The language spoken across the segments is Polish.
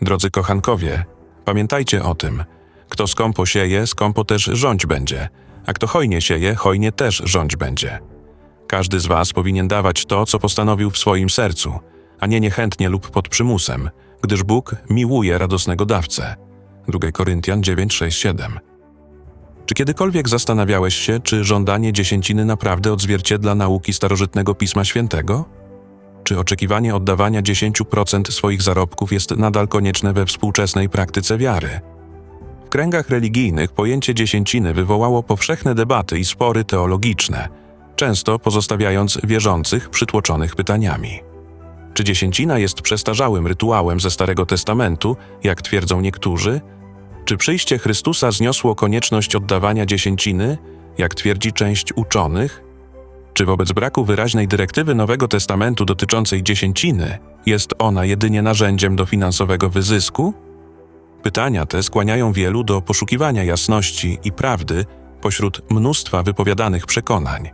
Drodzy kochankowie, pamiętajcie o tym. Kto skąpo sieje, skąpo też rządź będzie, a kto hojnie sieje, hojnie też rządź będzie. Każdy z was powinien dawać to, co postanowił w swoim sercu, a nie niechętnie lub pod przymusem, gdyż Bóg miłuje radosnego dawcę. 2 Koryntian 9, 6, 7. Czy kiedykolwiek zastanawiałeś się, czy żądanie dziesięciny naprawdę odzwierciedla nauki starożytnego Pisma Świętego? Czy oczekiwanie oddawania 10% swoich zarobków jest nadal konieczne we współczesnej praktyce wiary? W kręgach religijnych pojęcie dziesięciny wywołało powszechne debaty i spory teologiczne, często pozostawiając wierzących przytłoczonych pytaniami. Czy dziesięcina jest przestarzałym rytuałem ze Starego Testamentu, jak twierdzą niektórzy? Czy przyjście Chrystusa zniosło konieczność oddawania dziesięciny, jak twierdzi część uczonych? Czy wobec braku wyraźnej dyrektywy Nowego Testamentu dotyczącej dziesięciny jest ona jedynie narzędziem do finansowego wyzysku? Pytania te skłaniają wielu do poszukiwania jasności i prawdy pośród mnóstwa wypowiadanych przekonań.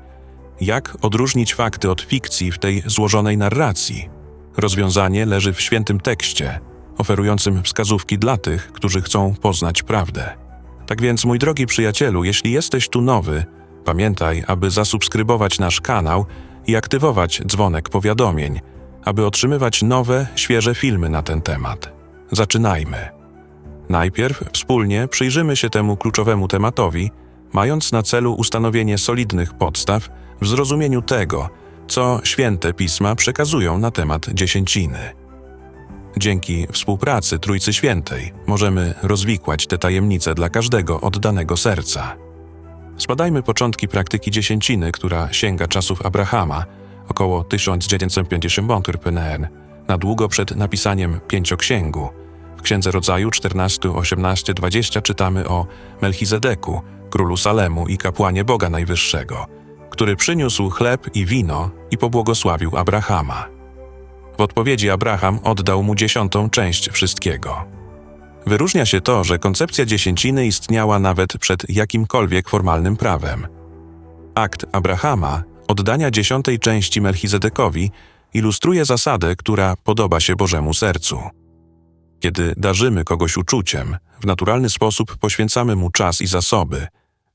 Jak odróżnić fakty od fikcji w tej złożonej narracji? Rozwiązanie leży w świętym tekście, oferującym wskazówki dla tych, którzy chcą poznać prawdę. Tak więc, mój drogi przyjacielu, jeśli jesteś tu nowy, pamiętaj, aby zasubskrybować nasz kanał i aktywować dzwonek powiadomień, aby otrzymywać nowe, świeże filmy na ten temat. Zaczynajmy. Najpierw wspólnie przyjrzymy się temu kluczowemu tematowi, mając na celu ustanowienie solidnych podstaw w zrozumieniu tego, co święte pisma przekazują na temat dziesięciny. Dzięki współpracy Trójcy Świętej możemy rozwikłać te tajemnice dla każdego oddanego serca. Spadajmy początki praktyki dziesięciny, która sięga czasów Abrahama, około 1950 PNR, na długo przed napisaniem Pięcioksięgu. W Księdze Rodzaju 14, 18, 20 czytamy o Melchizedeku, królu Salemu i kapłanie Boga Najwyższego, który przyniósł chleb i wino i pobłogosławił Abrahama. W odpowiedzi Abraham oddał mu dziesiątą część wszystkiego. Wyróżnia się to, że koncepcja dziesięciny istniała nawet przed jakimkolwiek formalnym prawem. Akt Abrahama, oddania dziesiątej części Melchizedekowi, ilustruje zasadę, która podoba się Bożemu sercu. Kiedy darzymy kogoś uczuciem, w naturalny sposób poświęcamy mu czas i zasoby.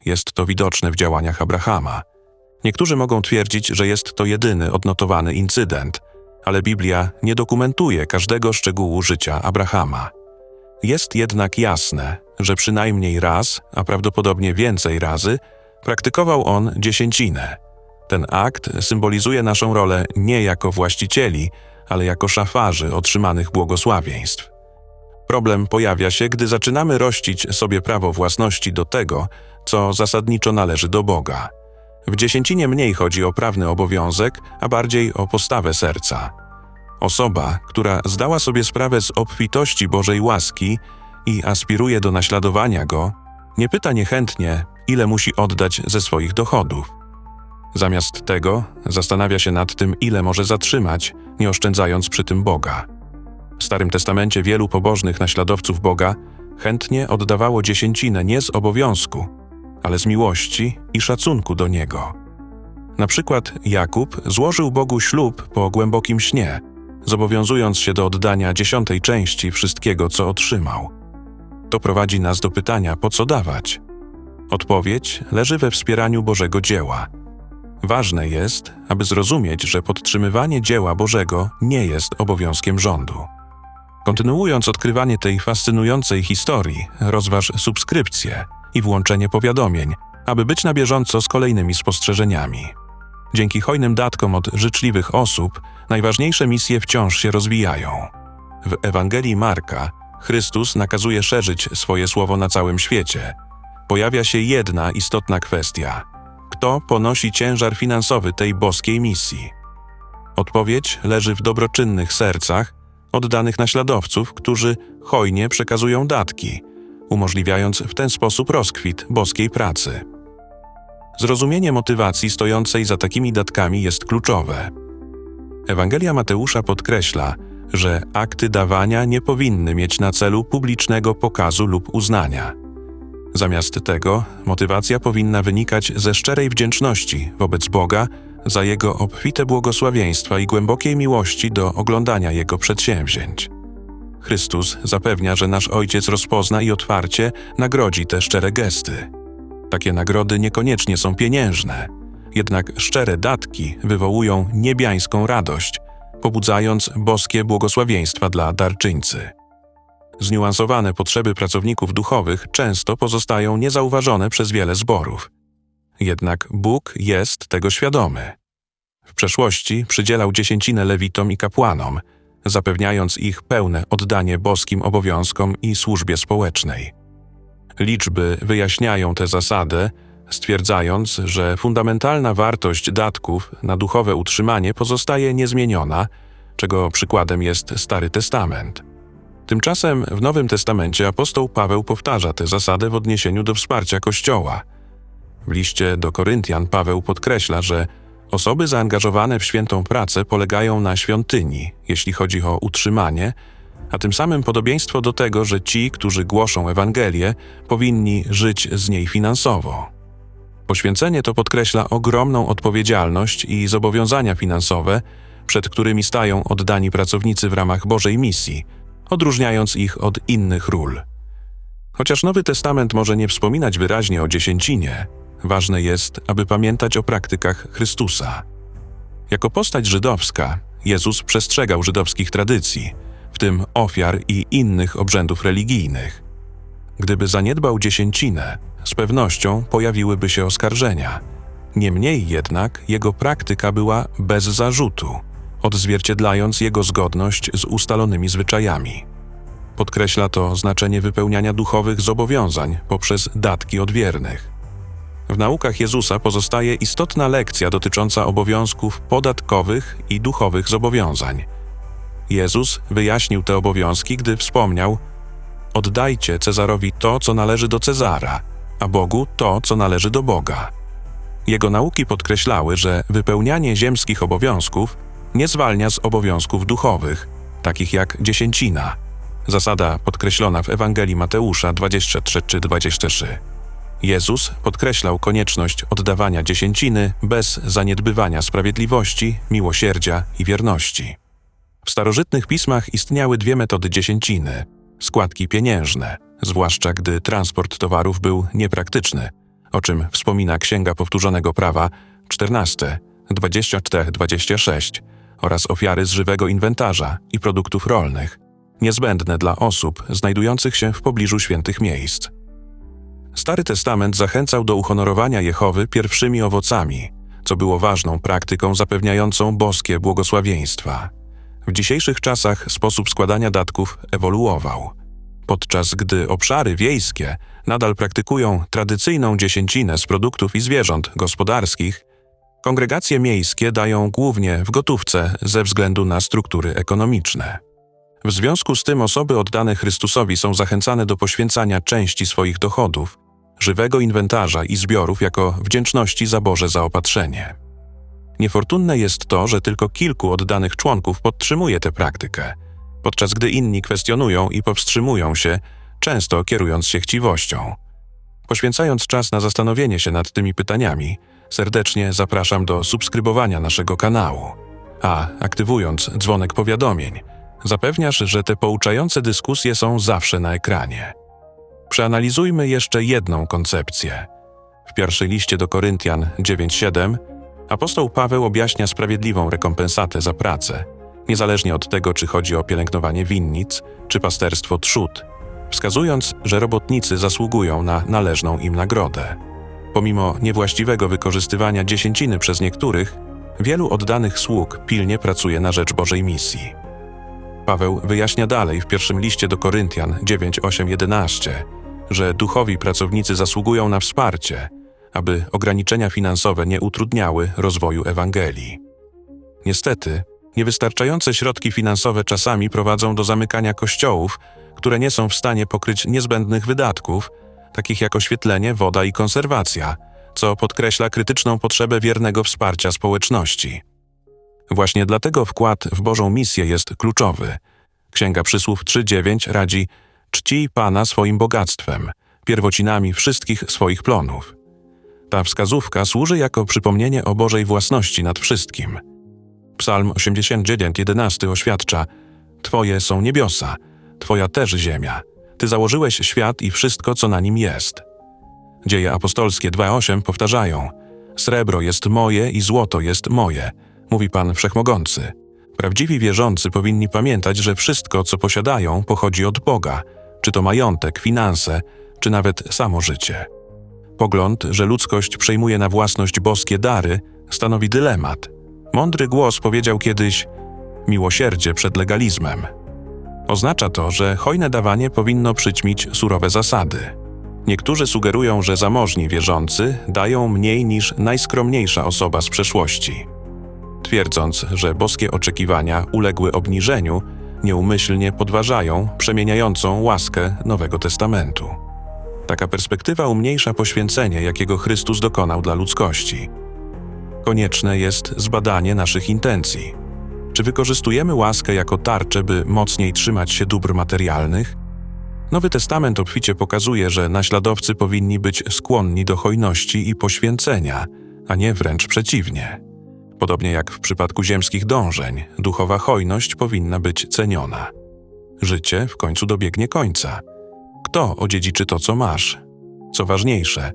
Jest to widoczne w działaniach Abrahama. Niektórzy mogą twierdzić, że jest to jedyny odnotowany incydent, ale Biblia nie dokumentuje każdego szczegółu życia Abrahama. Jest jednak jasne, że przynajmniej raz, a prawdopodobnie więcej razy, praktykował on dziesięcinę. Ten akt symbolizuje naszą rolę nie jako właścicieli, ale jako szafarzy otrzymanych błogosławieństw. Problem pojawia się, gdy zaczynamy rościć sobie prawo własności do tego, co zasadniczo należy do Boga. W dziesięcinie mniej chodzi o prawny obowiązek, a bardziej o postawę serca. Osoba, która zdała sobie sprawę z obfitości Bożej łaski i aspiruje do naśladowania Go, nie pyta niechętnie, ile musi oddać ze swoich dochodów. Zamiast tego zastanawia się nad tym, ile może zatrzymać, nie oszczędzając przy tym Boga. W Starym Testamencie wielu pobożnych naśladowców Boga chętnie oddawało dziesięcinę nie z obowiązku, ale z miłości i szacunku do Niego. Na przykład Jakub złożył Bogu ślub po głębokim śnie, zobowiązując się do oddania dziesiątej części wszystkiego, co otrzymał. To prowadzi nas do pytania, po co dawać? Odpowiedź leży we wspieraniu Bożego dzieła. Ważne jest, aby zrozumieć, że podtrzymywanie dzieła Bożego nie jest obowiązkiem rządu. Kontynuując odkrywanie tej fascynującej historii, rozważ subskrypcję i włączenie powiadomień, aby być na bieżąco z kolejnymi spostrzeżeniami. Dzięki hojnym datkom od życzliwych osób, najważniejsze misje wciąż się rozwijają. W Ewangelii Marka Chrystus nakazuje szerzyć swoje słowo na całym świecie. Pojawia się jedna istotna kwestia: kto ponosi ciężar finansowy tej boskiej misji? Odpowiedź leży w dobroczynnych sercach oddanych naśladowców, którzy hojnie przekazują datki, umożliwiając w ten sposób rozkwit boskiej pracy. Zrozumienie motywacji stojącej za takimi datkami jest kluczowe. Ewangelia Mateusza podkreśla, że akty dawania nie powinny mieć na celu publicznego pokazu lub uznania. Zamiast tego, motywacja powinna wynikać ze szczerej wdzięczności wobec Boga za Jego obfite błogosławieństwa i głębokiej miłości do oglądania Jego przedsięwzięć. Chrystus zapewnia, że nasz Ojciec rozpozna i otwarcie nagrodzi te szczere gesty. Takie nagrody niekoniecznie są pieniężne, jednak szczere datki wywołują niebiańską radość, pobudzając boskie błogosławieństwa dla darczyńcy. Zniuansowane potrzeby pracowników duchowych często pozostają niezauważone przez wiele zborów. Jednak Bóg jest tego świadomy. W przeszłości przydzielał dziesięcinę lewitom i kapłanom, zapewniając ich pełne oddanie boskim obowiązkom i służbie społecznej. Liczby wyjaśniają tę zasadę, stwierdzając, że fundamentalna wartość datków na duchowe utrzymanie pozostaje niezmieniona, czego przykładem jest Stary Testament. Tymczasem w Nowym Testamencie apostoł Paweł powtarza tę zasadę w odniesieniu do wsparcia Kościoła. W liście do Koryntian Paweł podkreśla, że osoby zaangażowane w świętą pracę polegają na świątyni, jeśli chodzi o utrzymanie, a tym samym podobieństwo do tego, że ci, którzy głoszą Ewangelię, powinni żyć z niej finansowo. Poświęcenie to podkreśla ogromną odpowiedzialność i zobowiązania finansowe, przed którymi stają oddani pracownicy w ramach Bożej misji, odróżniając ich od innych ról. Chociaż Nowy Testament może nie wspominać wyraźnie o dziesięcinie, ważne jest, aby pamiętać o praktykach Chrystusa. Jako postać żydowska, Jezus przestrzegał żydowskich tradycji, w tym ofiar i innych obrzędów religijnych. Gdyby zaniedbał dziesięcinę, z pewnością pojawiłyby się oskarżenia. Niemniej jednak jego praktyka była bez zarzutu, odzwierciedlając jego zgodność z ustalonymi zwyczajami. Podkreśla to znaczenie wypełniania duchowych zobowiązań poprzez datki odwiernych. W naukach Jezusa pozostaje istotna lekcja dotycząca obowiązków podatkowych i duchowych zobowiązań. Jezus wyjaśnił te obowiązki, gdy wspomniał: Oddajcie Cezarowi to, co należy do Cezara, a Bogu to, co należy do Boga. Jego nauki podkreślały, że wypełnianie ziemskich obowiązków nie zwalnia z obowiązków duchowych, takich jak dziesięcina. Zasada podkreślona w Ewangelii Mateusza 23 czy 23. Jezus podkreślał konieczność oddawania dziesięciny bez zaniedbywania sprawiedliwości, miłosierdzia i wierności. W starożytnych pismach istniały dwie metody dziesięciny: składki pieniężne, zwłaszcza gdy transport towarów był niepraktyczny, o czym wspomina Księga Powtórzonego Prawa 14, 24-26 oraz ofiary z żywego inwentarza i produktów rolnych, niezbędne dla osób znajdujących się w pobliżu świętych miejsc. Stary Testament zachęcał do uhonorowania Jehowy pierwszymi owocami, co było ważną praktyką zapewniającą boskie błogosławieństwa. W dzisiejszych czasach sposób składania datków ewoluował. Podczas gdy obszary wiejskie nadal praktykują tradycyjną dziesięcinę z produktów i zwierząt gospodarskich, kongregacje miejskie dają głównie w gotówce ze względu na struktury ekonomiczne. W związku z tym osoby oddane Chrystusowi są zachęcane do poświęcania części swoich dochodów, żywego inwentarza i zbiorów jako wdzięczności za Boże zaopatrzenie. Niefortunne jest to, że tylko kilku oddanych członków podtrzymuje tę praktykę, podczas gdy inni kwestionują i powstrzymują się, często kierując się chciwością. Poświęcając czas na zastanowienie się nad tymi pytaniami, serdecznie zapraszam do subskrybowania naszego kanału. A aktywując dzwonek powiadomień, zapewniasz, że te pouczające dyskusje są zawsze na ekranie. Przeanalizujmy jeszcze jedną koncepcję. W pierwszej liście do Koryntian 9:7 apostoł Paweł objaśnia sprawiedliwą rekompensatę za pracę, niezależnie od tego, czy chodzi o pielęgnowanie winnic czy pasterstwo trzód, wskazując, że robotnicy zasługują na należną im nagrodę. Pomimo niewłaściwego wykorzystywania dziesięciny przez niektórych, wielu oddanych sług pilnie pracuje na rzecz Bożej misji. Paweł wyjaśnia dalej w pierwszym liście do Koryntian 9, 8, 11, że duchowi pracownicy zasługują na wsparcie, aby ograniczenia finansowe nie utrudniały rozwoju Ewangelii. Niestety, niewystarczające środki finansowe czasami prowadzą do zamykania kościołów, które nie są w stanie pokryć niezbędnych wydatków, takich jak oświetlenie, woda i konserwacja, co podkreśla krytyczną potrzebę wiernego wsparcia społeczności. Właśnie dlatego wkład w Bożą misję jest kluczowy. Księga Przysłów 3:9 radzi: Czcij Pana swoim bogactwem, pierwocinami wszystkich swoich plonów. Ta wskazówka służy jako przypomnienie o Bożej własności nad wszystkim. Psalm 89:11 oświadcza: Twoje są niebiosa, Twoja też ziemia. Ty założyłeś świat i wszystko, co na nim jest. Dzieje apostolskie 2.8 powtarzają: Srebro jest moje i złoto jest moje, mówi Pan Wszechmogący. Prawdziwi wierzący powinni pamiętać, że wszystko, co posiadają, pochodzi od Boga, czy to majątek, finanse, czy nawet samo życie. Pogląd, że ludzkość przejmuje na własność boskie dary, stanowi dylemat. Mądry głos powiedział kiedyś: miłosierdzie przed legalizmem. Oznacza to, że hojne dawanie powinno przyćmić surowe zasady. Niektórzy sugerują, że zamożni wierzący dają mniej niż najskromniejsza osoba z przeszłości. Twierdząc, że boskie oczekiwania uległy obniżeniu, nieumyślnie podważają przemieniającą łaskę Nowego Testamentu. Taka perspektywa umniejsza poświęcenie, jakiego Chrystus dokonał dla ludzkości. Konieczne jest zbadanie naszych intencji. Czy wykorzystujemy łaskę jako tarczę, by mocniej trzymać się dóbr materialnych? Nowy Testament obficie pokazuje, że naśladowcy powinni być skłonni do hojności i poświęcenia, a nie wręcz przeciwnie. Podobnie jak w przypadku ziemskich dążeń, duchowa hojność powinna być ceniona. Życie w końcu dobiegnie końca. Kto odziedziczy to, co masz? Co ważniejsze,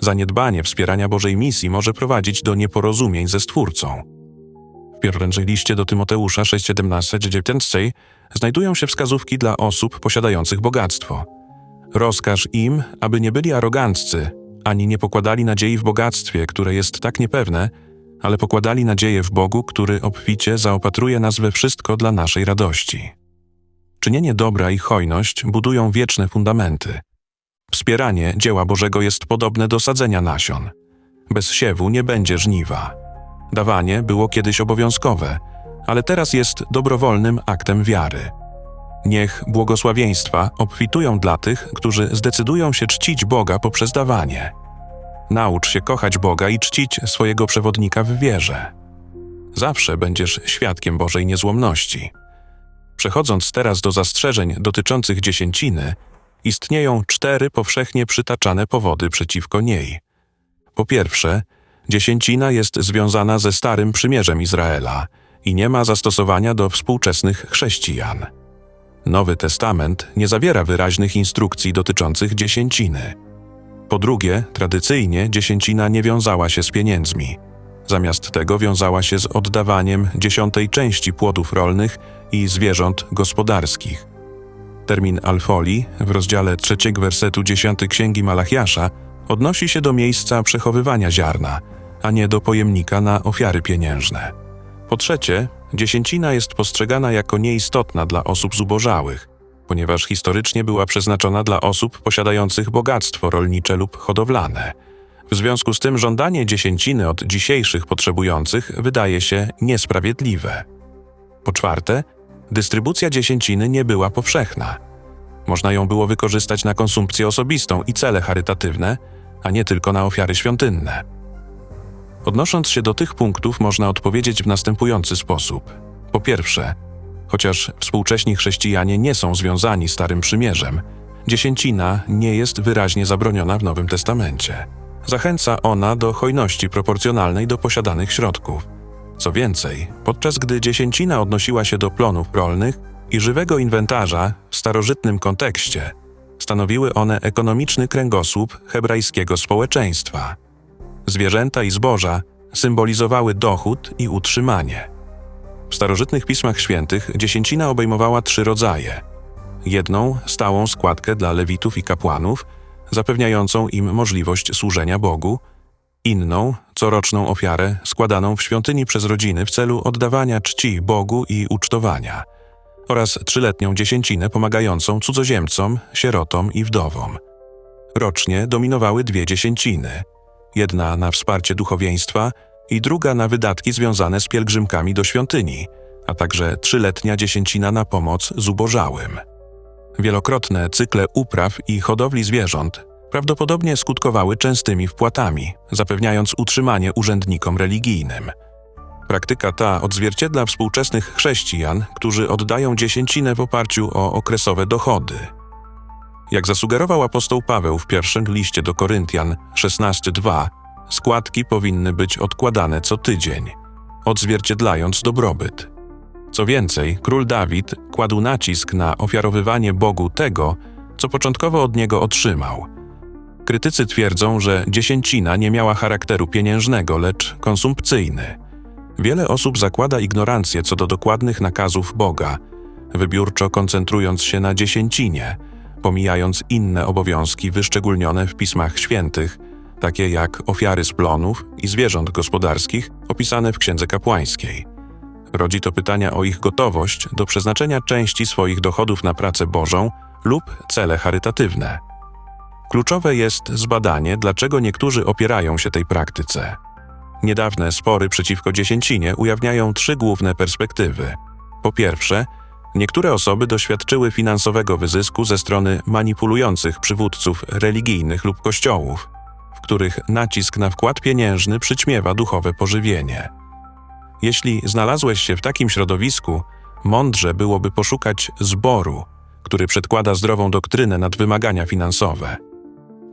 zaniedbanie wspierania Bożej misji może prowadzić do nieporozumień ze Stwórcą. W pierwszej liście do Tymoteusza 6:17-19 znajdują się wskazówki dla osób posiadających bogactwo. Rozkaż im, aby nie byli aroganccy, ani nie pokładali nadziei w bogactwie, które jest tak niepewne, ale pokładali nadzieję w Bogu, który obficie zaopatruje nas we wszystko dla naszej radości. Czynienie dobra i hojność budują wieczne fundamenty. Wspieranie dzieła Bożego jest podobne do sadzenia nasion. Bez siewu nie będzie żniwa. Dawanie było kiedyś obowiązkowe, ale teraz jest dobrowolnym aktem wiary. Niech błogosławieństwa obfitują dla tych, którzy zdecydują się czcić Boga poprzez dawanie. Naucz się kochać Boga i czcić swojego przewodnika w wierze. Zawsze będziesz świadkiem Bożej niezłomności. Przechodząc teraz do zastrzeżeń dotyczących dziesięciny, istnieją cztery powszechnie przytaczane powody przeciwko niej. Po pierwsze, dziesięcina jest związana ze Starym Przymierzem Izraela i nie ma zastosowania do współczesnych chrześcijan. Nowy Testament nie zawiera wyraźnych instrukcji dotyczących dziesięciny. Po drugie, tradycyjnie dziesięcina nie wiązała się z pieniędzmi. Zamiast tego wiązała się z oddawaniem dziesiątej części płodów rolnych i zwierząt gospodarskich. Termin alfoli w rozdziale trzeciego wersetu 10 Księgi Malachiasza odnosi się do miejsca przechowywania ziarna, a nie do pojemnika na ofiary pieniężne. Po trzecie, dziesięcina jest postrzegana jako nieistotna dla osób zubożałych, ponieważ historycznie była przeznaczona dla osób posiadających bogactwo rolnicze lub hodowlane. W związku z tym żądanie dziesięciny od dzisiejszych potrzebujących wydaje się niesprawiedliwe. Po czwarte, dystrybucja dziesięciny nie była powszechna. Można ją było wykorzystać na konsumpcję osobistą i cele charytatywne, a nie tylko na ofiary świątynne. Odnosząc się do tych punktów, można odpowiedzieć w następujący sposób. Po pierwsze, chociaż współcześni chrześcijanie nie są związani Starym Przymierzem, dziesięcina nie jest wyraźnie zabroniona w Nowym Testamencie. Zachęca ona do hojności proporcjonalnej do posiadanych środków. Co więcej, podczas gdy dziesięcina odnosiła się do plonów rolnych i żywego inwentarza w starożytnym kontekście, stanowiły one ekonomiczny kręgosłup hebrajskiego społeczeństwa. Zwierzęta i zboża symbolizowały dochód i utrzymanie. W starożytnych pismach świętych dziesięcina obejmowała trzy rodzaje. Jedną stałą składkę dla lewitów i kapłanów, zapewniającą im możliwość służenia Bogu, inną coroczną ofiarę składaną w świątyni przez rodziny w celu oddawania czci Bogu i ucztowania, oraz trzyletnią dziesięcinę pomagającą cudzoziemcom, sierotom i wdowom. Rocznie dominowały dwie dziesięciny, jedna na wsparcie duchowieństwa i druga na wydatki związane z pielgrzymkami do świątyni, a także trzyletnia dziesięcina na pomoc zubożałym. Wielokrotne cykle upraw i hodowli zwierząt prawdopodobnie skutkowały częstymi wpłatami, zapewniając utrzymanie urzędnikom religijnym. Praktyka ta odzwierciedla współczesnych chrześcijan, którzy oddają dziesięcinę w oparciu o okresowe dochody. Jak zasugerował apostoł Paweł w pierwszym liście do Koryntian 16:2, składki powinny być odkładane co tydzień, odzwierciedlając dobrobyt. Co więcej, król Dawid kładł nacisk na ofiarowywanie Bogu tego, co początkowo od niego otrzymał. Krytycy twierdzą, że dziesięcina nie miała charakteru pieniężnego, lecz konsumpcyjny. Wiele osób zakłada ignorancję co do dokładnych nakazów Boga, wybiórczo koncentrując się na dziesięcinie, pomijając inne obowiązki wyszczególnione w pismach świętych, takie jak ofiary z plonów i zwierząt gospodarskich opisane w Księdze Kapłańskiej. Rodzi to pytania o ich gotowość do przeznaczenia części swoich dochodów na pracę Bożą lub cele charytatywne. Kluczowe jest zbadanie, dlaczego niektórzy opierają się tej praktyce. Niedawne spory przeciwko dziesięcinie ujawniają trzy główne perspektywy. Po pierwsze, niektóre osoby doświadczyły finansowego wyzysku ze strony manipulujących przywódców religijnych lub kościołów, w których nacisk na wkład pieniężny przyćmiewa duchowe pożywienie. Jeśli znalazłeś się w takim środowisku, mądrze byłoby poszukać zboru, który przedkłada zdrową doktrynę nad wymagania finansowe.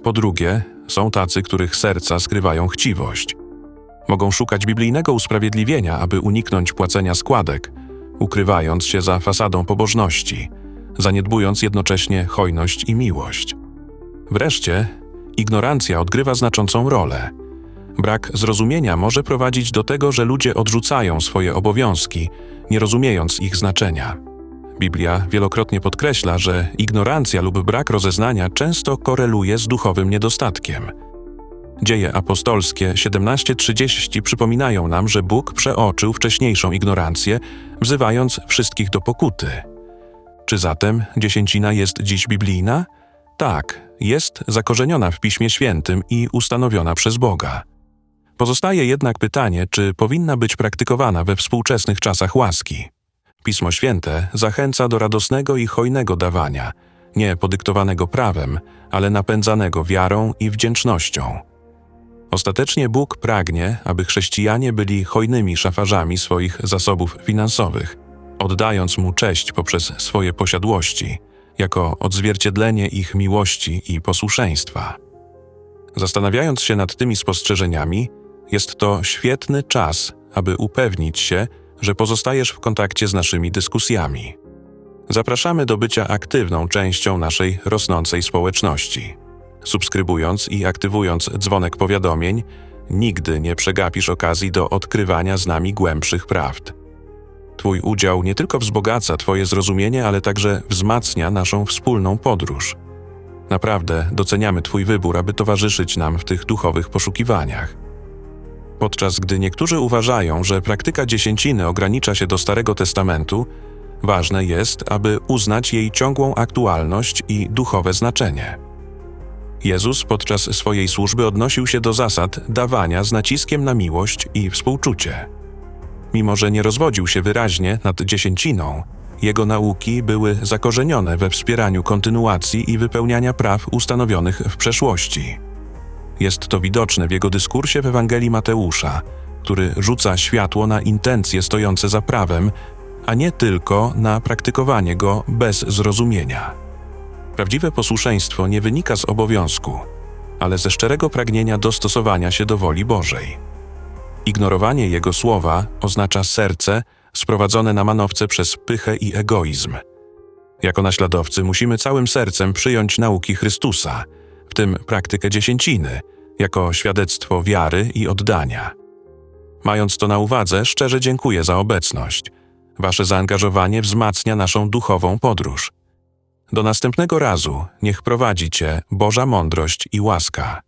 Po drugie, są tacy, których serca skrywają chciwość. Mogą szukać biblijnego usprawiedliwienia, aby uniknąć płacenia składek, ukrywając się za fasadą pobożności, zaniedbując jednocześnie hojność i miłość. Wreszcie, ignorancja odgrywa znaczącą rolę. Brak zrozumienia może prowadzić do tego, że ludzie odrzucają swoje obowiązki, nie rozumiejąc ich znaczenia. Biblia wielokrotnie podkreśla, że ignorancja lub brak rozeznania często koreluje z duchowym niedostatkiem. Dzieje apostolskie 17:30 przypominają nam, że Bóg przeoczył wcześniejszą ignorancję, wzywając wszystkich do pokuty. Czy zatem dziesięcina jest dziś biblijna? Tak, jest zakorzeniona w Piśmie Świętym i ustanowiona przez Boga. Pozostaje jednak pytanie, czy powinna być praktykowana we współczesnych czasach łaski. Pismo Święte zachęca do radosnego i hojnego dawania, nie podyktowanego prawem, ale napędzanego wiarą i wdzięcznością. Ostatecznie Bóg pragnie, aby chrześcijanie byli hojnymi szafarzami swoich zasobów finansowych, oddając Mu cześć poprzez swoje posiadłości, jako odzwierciedlenie ich miłości i posłuszeństwa. Zastanawiając się nad tymi spostrzeżeniami, jest to świetny czas, aby upewnić się, że pozostajesz w kontakcie z naszymi dyskusjami. Zapraszamy do bycia aktywną częścią naszej rosnącej społeczności. Subskrybując i aktywując dzwonek powiadomień, nigdy nie przegapisz okazji do odkrywania z nami głębszych prawd. Twój udział nie tylko wzbogaca Twoje zrozumienie, ale także wzmacnia naszą wspólną podróż. Naprawdę doceniamy Twój wybór, aby towarzyszyć nam w tych duchowych poszukiwaniach. Podczas gdy niektórzy uważają, że praktyka dziesięciny ogranicza się do Starego Testamentu, ważne jest, aby uznać jej ciągłą aktualność i duchowe znaczenie. Jezus podczas swojej służby odnosił się do zasad dawania z naciskiem na miłość i współczucie. Mimo, że nie rozwodził się wyraźnie nad dziesięciną, jego nauki były zakorzenione we wspieraniu kontynuacji i wypełniania praw ustanowionych w przeszłości. Jest to widoczne w jego dyskursie w Ewangelii Mateusza, który rzuca światło na intencje stojące za prawem, a nie tylko na praktykowanie go bez zrozumienia. Prawdziwe posłuszeństwo nie wynika z obowiązku, ale ze szczerego pragnienia dostosowania się do woli Bożej. Ignorowanie Jego słowa oznacza serce sprowadzone na manowce przez pychę i egoizm. Jako naśladowcy musimy całym sercem przyjąć nauki Chrystusa, w tym praktykę dziesięciny, jako świadectwo wiary i oddania. Mając to na uwadze, szczerze dziękuję za obecność. Wasze zaangażowanie wzmacnia naszą duchową podróż. Do następnego razu niech prowadzi Cię Boża mądrość i łaska.